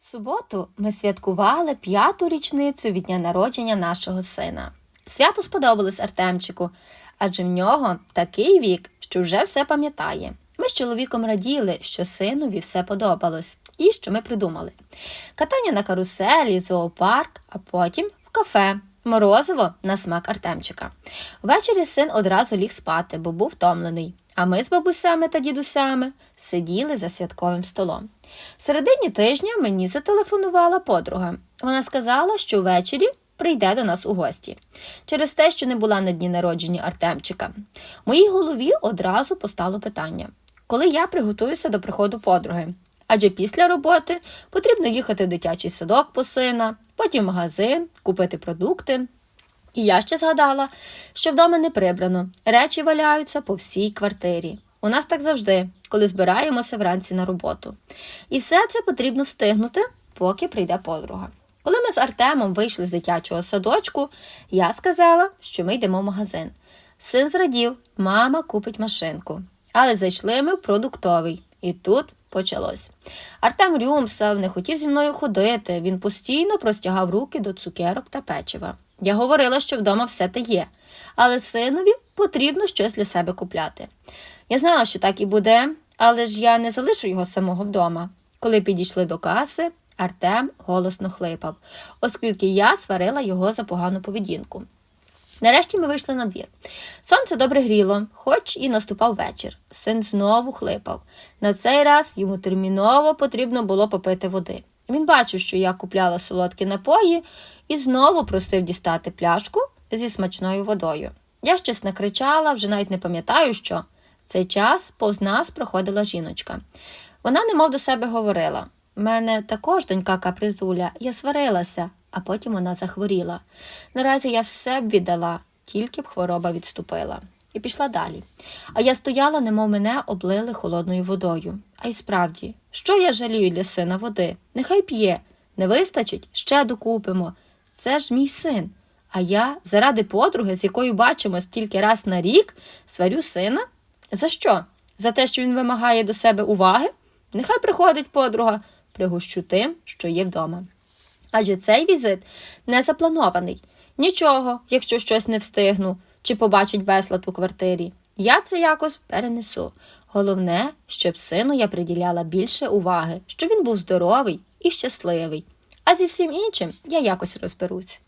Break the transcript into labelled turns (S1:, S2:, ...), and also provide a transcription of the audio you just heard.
S1: Суботу ми святкували п'яту річницю від дня народження нашого сина. Свято сподобалось Артемчику, адже в нього такий вік, що вже все пам'ятає. Ми з чоловіком раділи, що синові все подобалось, і що ми придумали: катання на каруселі, зоопарк, а потім в кафе. Морозиво на смак Артемчика. Ввечері син одразу ліг спати, бо був втомлений. А ми з бабусями та дідусями сиділи за святковим столом. В середині тижня мені зателефонувала подруга. Вона сказала, що ввечері прийде до нас у гості через те, що не була на дні народження Артемчика. В моїй голові одразу постало питання: коли я приготуюся до приходу подруги? Адже після роботи потрібно їхати в дитячий садок по сина, потім в магазин, купити продукти. І я ще згадала, що вдома не прибрано, речі валяються по всій квартирі. У нас так завжди, коли збираємося вранці на роботу. І все це потрібно встигнути, поки прийде подруга. Коли ми з Артемом вийшли з дитячого садочку, я сказала, що ми йдемо в магазин. Син зрадів, мама купить машинку. Але зайшли ми в продуктовий, і тут почалось. Артем рюмсав, не хотів зі мною ходити. Він постійно простягав руки до цукерок та печива. Я говорила, що вдома все те є, але синові потрібно щось для себе купляти. Я знала, що так і буде, але ж я не залишу його самого вдома. Коли підійшли до каси, Артем голосно хлипав, оскільки я сварила його за погану поведінку. Нарешті ми вийшли на двір. Сонце добре гріло, хоч і наступав вечір. Син знову хлипав. На цей раз йому терміново потрібно було попити води. Він бачив, що я купляла солодкі напої, і знову просив дістати пляшку зі смачною водою. Я щось накричала, вже навіть не пам'ятаю, що. В цей час повз нас проходила жіночка. Вона немов до себе говорила: мене також донька капризуля, я сварилася, а потім вона захворіла. Наразі я все б віддала, тільки б хвороба відступила. І пішла далі. А я стояла, немов мене облили холодною водою. А й справді, що я жалію для сина води? Нехай п'є, не вистачить, ще докупимо. Це ж мій син. А я заради подруги, з якою бачимось тільки раз на рік, сварю сина? За що? За те, що він вимагає до себе уваги? Нехай приходить подруга, пригощу тим, що є вдома. Адже цей візит не запланований. Нічого, якщо щось не встигну чи побачить безлад у квартирі. Я це якось перенесу. Головне, щоб сину я приділяла більше уваги, щоб він був здоровий і щасливий. А зі всім іншим я якось розберусь.